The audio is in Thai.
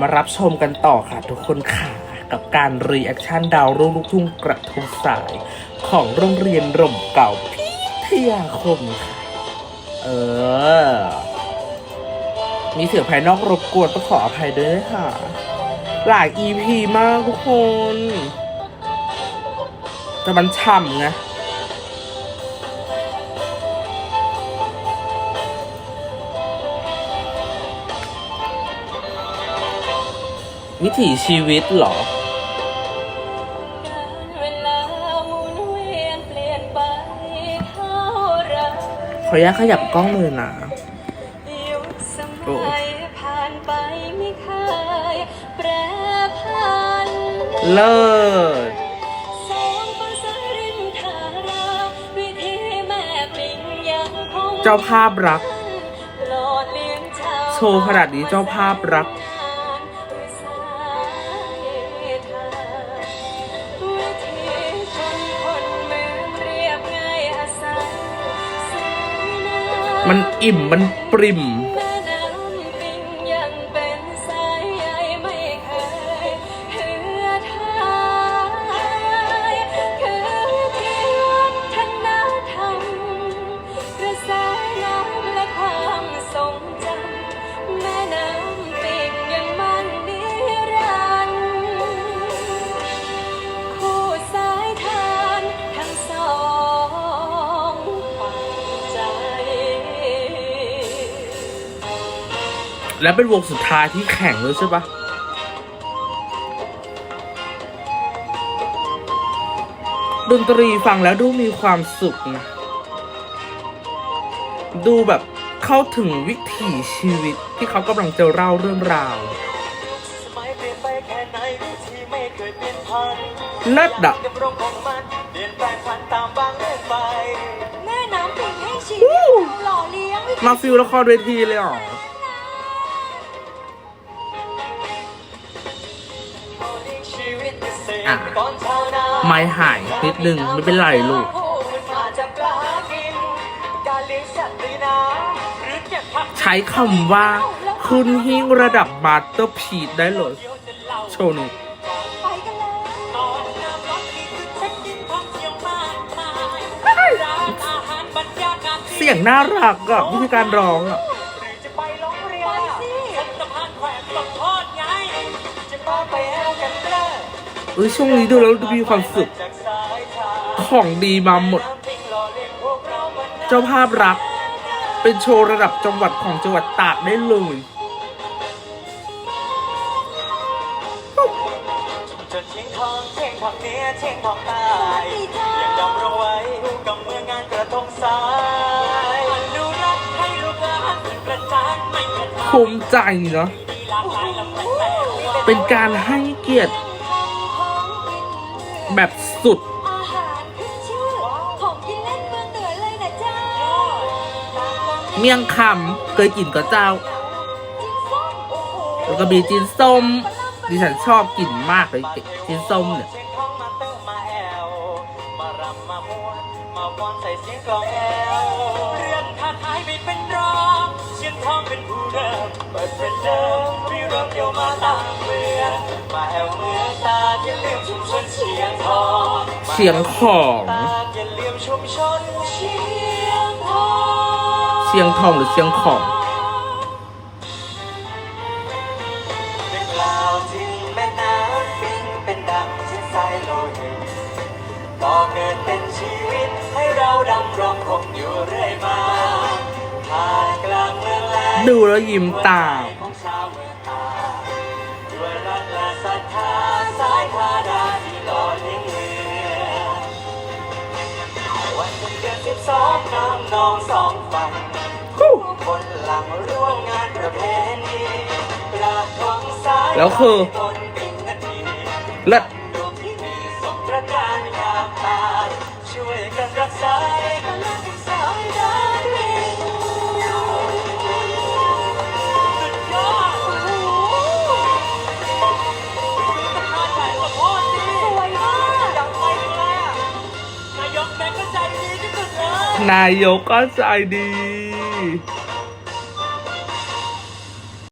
มารับชมกันต่อค่ะทุกคนค่ะ กับการรีแอคชั่นดาวรุ่งลูกทุ่งกระทงสาย ของโรงเรียนร่มเก่าพิทยาคมค่ะ เออ มีเสียงภายนอกรบกวนต้องขออภัยด้วยนะคะหลาย EP มากทุกคน แต่มันฉ่ำไง วิถีชีวิตเหรอเวลาหมุนเวียนเปลี่ยนไปเท่าไรขออนุญาตขยับกล้องมือนะยุคสมัยผ่านไปไม่เคยแปรผันเลิศสองภาษาริมทาราวิธีแม่ปิงยังคงเจ้าภาพรักหล่อเลี้ยงชาวโชว์ขนาดนี้เจ้าภาพรัก มันอิ่มมันปริ่ม และเป็นวงสุดท้ายที่แข่งเลยใช่ปะดนตรีฟังแล้วดูมีความสุขนะ ดูแบบเข้าถึงวิถีชีวิตที่เขากำลังจะเล่าเรื่องราวสมัยเปลี่ยนไปแค่ไหนวิธีไม่เคยเปลี่ยนพันเลิศอะกับโรคของมันเปลี่ยนแปลงพันตามบางเรื่องไปแม่น้ำปิงให้ชีวิตเราหล่อเลี้ยงวิถีมาฟิลละครเวทีเลยเหรอชี่ะไม้หายนิดนึงไม่เป็นไรลูกใช้คำว่าคุณฮิ้งระดับบาสเตอร์พีดได้เลยโชว์นี้เสียงน่ารักอะวิธีการร้องอะ เอ้ยช่วงนี้ดูแล้วดูมีความสุขจากสายทางของดีมาหมดน้ำทิ้งหล่อเลี้ยงพวกเรามานานเจ้าภาพรัก เป็นโชว์ระดับจังหวัดของจังหวัดตากได้เลยจนเชียงทองเชียงทองเหนือเชียงทองใต้ยังดำรงไว้กับเมืองงานกระทงสายอนุรักษ์ให้ลูกหลานเป็นประจานไม่กระทภูมิใจเนาะำมีหลากหลายลำแต่แต่เป็นการให้เกียรติ แบบสุด อาหารขึ้นชื่อของกินเล่นเมืองเหนือเลยนะเจ้าเมี่ยงคำเคยกินกับเจ้าจิ้นส้มโอ้โหแล้วก็มีจินส้ม ดิฉันชอบกินมากเลยจินส้มเนี่ยเชียงทองมาเติมมาแอวมารำมาม้วนมาฟ้อนใส่เสียงกลองแอวเรื่องท่าทายไม่เป็นรอง เชียงทองเสียงของตาอย่าลืมชุมชนเชียงทองเสียงทองหรือเสียงของเรื่องราวที่แม่น้ำปิงเป็นดังเช่นสายโลหิตก่อเกิดเป็นชีวิตให้เราดำรงคงอยู่เรื่อยมาผ่านกลางเมืองแลดูแล้วยิ้มตาม วันเพ็ญเดือนสิบสองน้ำนองสองฝั่งคนหลังร่วมงานประเพณีกระทงสายแล้วคือบนปิงนาทีเลิศ นายกก็ใจดี